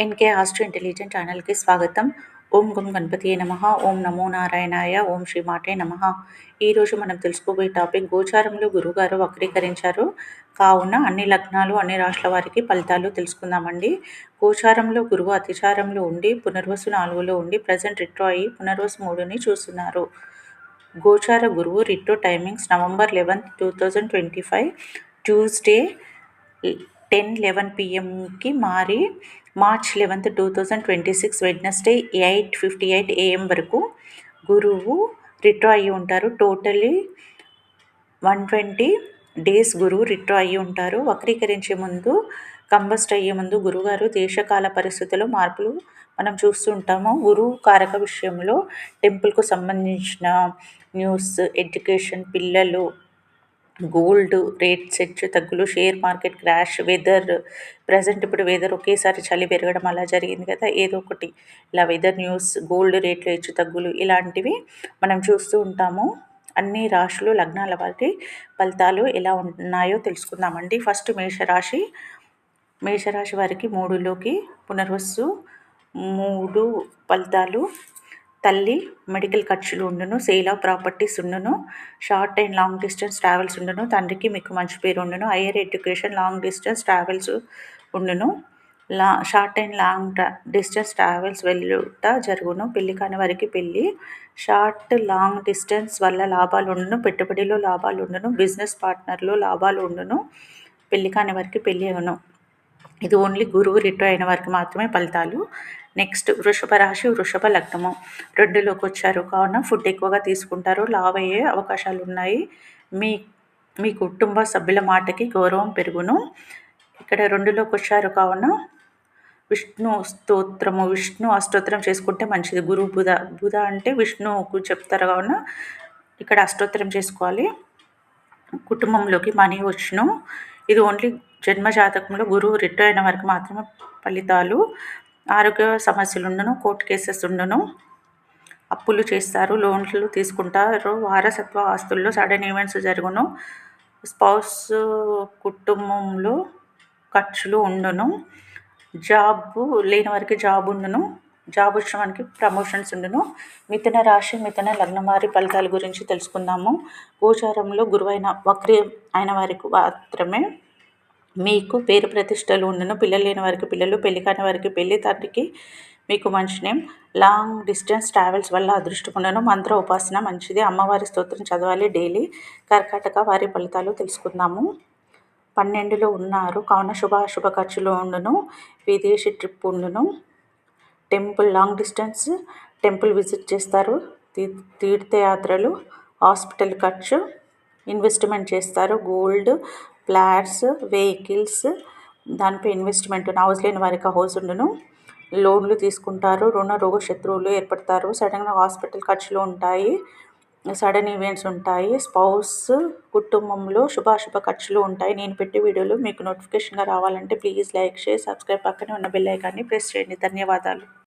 NK astro intelligent ఛానల్కి స్వాగతం. ఓం గుం గణపతి నమ. ఓం నమో నారాయణాయ. ఓం శ్రీ మాటే నమ. ఈరోజు మనం తెలుసుకోబోయే టాపిక్ గోచారంలో గురుగారు వక్రీకరించారు. కావున అన్ని లగ్నాలు అన్ని రాష్ట్రాల వారికి ఫలితాలు తెలుసుకుందామండి. గోచారంలో గురువు అతిచారంలో ఉండి పునర్వసు నాలుగులో ఉండి ప్రజెంట్ రిట్రో అయ్యి పునర్వసు మూడుని చూస్తున్నారు. గోచార గురువు retro timings November eleventh two thousand twenty five Tuesday ten eleven పిఎంకి మారి March eleventh two thousand twenty six Wednesday eight fifty eight AM వరకు గురువు రిట్రో అయ్యి ఉంటారు. టోటలీ వన్ ట్వంటీ డేస్ గురువు రిట్రో అయ్యి ఉంటారు. వక్రీకరించే ముందు కంబస్ట్ అయ్యే ముందు గురుగారు దేశకాల పరిస్థితుల్లో మార్పులు మనం చూస్తూ ఉంటాము. గురువు కారక విషయంలో టెంపుల్కు సంబంధించిన న్యూస్ ఎడ్యుకేషన్ పిల్లలు గోల్డ్ రేట్స్ హెచ్చు తగ్గులు share market crash weather present ఇప్పుడు వెదర్ ఒకేసారి చలి పెరగడం అలా జరిగింది కదా ఏదో ఒకటి. ఇలా వెదర్ న్యూస్ గోల్డ్ రేట్లు హెచ్చు తగ్గులు ఇలాంటివి మనం చూస్తూ ఉంటాము. అన్ని రాశులు లగ్నాల వాటి ఫలితాలు ఎలా ఉన్నాయో తెలుసుకుందామండి. ఫస్ట్ మేషరాశి. మేషరాశి వారికి మూడులోకి పునర్వస్సు మూడు ఫలితాలు తల్లి మెడికల్ ఖర్చులు ఉండును సేల్ ఆఫ్ ప్రాపర్టీస్ ఉండును short and long distance travels ఉండును తండ్రికి మీకు మంచి పేరు ఉండును higher education long distance travels ఉండును law short and long distance travels వెళ్ళుట జరుగును పెళ్ళి కాని వారికి పెళ్ళి షార్ట్ లాంగ్ డిస్టెన్స్ వల్ల లాభాలు ఉండును పెట్టుబడిలో లాభాలు ఉండును బిజినెస్ పార్ట్నర్లో లాభాలు ఉండును పెళ్ళి కాని వారికి పెళ్ళి అవును ఇది ఓన్లీ గురువు రిటైర్ అయిన వారికి మాత్రమే ఫలితాలు. నెక్స్ట్ వృషభ రాశి వృషభ లగ్నము. రెండులోకి వచ్చారు. కావున ఫుడ్ ఎక్కువగా తీసుకుంటారు. లావ్ అయ్యే అవకాశాలు ఉన్నాయి. మీ మీ కుటుంబ సభ్యుల మాటకి గౌరవం పెరుగును. ఇక్కడ రెండులోకి వచ్చారు. కావున విష్ణు స్తోత్రము విష్ణు అష్టోత్తరం చేసుకుంటే మంచిది. గురు బుధ బుధ అంటే విష్ణువుకు చెప్తారు. కావున ఇక్కడ అష్టోత్తరం చేసుకోవాలి. కుటుంబంలోకి మనీ వచ్చును. ఇది ఓన్లీ జన్మ జాతకంలో గురువు రిటైర్ అయిన వారికి మాత్రమే ఫలితాలు. ఆరోగ్య సమస్యలు ఉండను కోర్టు కేసెస్ ఉండను అప్పులు చేస్తారు లోన్లు తీసుకుంటారు. వారసత్వ ఆస్తుల్లో సడన్ ఈవెంట్స్ జరుగును. స్పౌస్ కుటుంబంలో ఖర్చులు ఉండును. జాబ్ లేని వారికి జాబ్ ఉండును జాబ్ వచ్చిన వారికి ప్రమోషన్స్ ఉండును. మిథున రాశి మిథున లగ్నం వారి ఫలితాల గురించి తెలుసుకుందాము. గోచారంలో గురువైన వక్రి అయిన వారికి మాత్రమే మీకు పేరు ప్రతిష్టలు ఉండను పిల్లలు లేని వారికి పిల్లలు పెళ్ళి కాని వారికి పెళ్ళి తండ్రికి మీకు మంచి నేమ్. లాంగ్ డిస్టెన్స్ ట్రావెల్స్ వల్ల అదృష్టం ఉండను మంత్ర ఉపాసన మంచిది. అమ్మవారి స్తోత్రం చదవాలి డైలీ కర్కాటక వారి ఫలితాలు తెలుసుకుందాము. పన్నెండులో ఉన్నారు. కావున శుభ అశుభ ఖర్చులు ఉండును విదేశీ ట్రిప్ ఉండును temple long distance temple visit చేస్తారు. తీ తీర్థయాత్రలు హాస్పిటల్ ఖర్చు ఇన్వెస్ట్మెంట్ చేస్తారు. గోల్డ్ ఫ్లాట్స్ వెహికల్స్ దానిపై ఇన్వెస్ట్మెంట్. హౌస్ లేని వారికి హౌస్ ఉండును. లోన్లు తీసుకుంటారు. రుణ రోగ శత్రువులు ఏర్పడతారు. సడన్గా హాస్పిటల్ ఖర్చులు ఉంటాయి. సడన్ ఈవెంట్స్ ఉంటాయి. స్పౌస్ కుటుంబంలో శుభాశుభ ఖర్చులు ఉంటాయి. నేను పెట్టే వీడియోలు మీకు నోటిఫికేషన్గా రావాలంటే ప్లీజ్ లైక్ షేర్ సబ్స్క్రైబ్ పక్కనే ఉన్న బెల్ ఐకాన్ని ప్రెస్ చేయండి. ధన్యవాదాలు.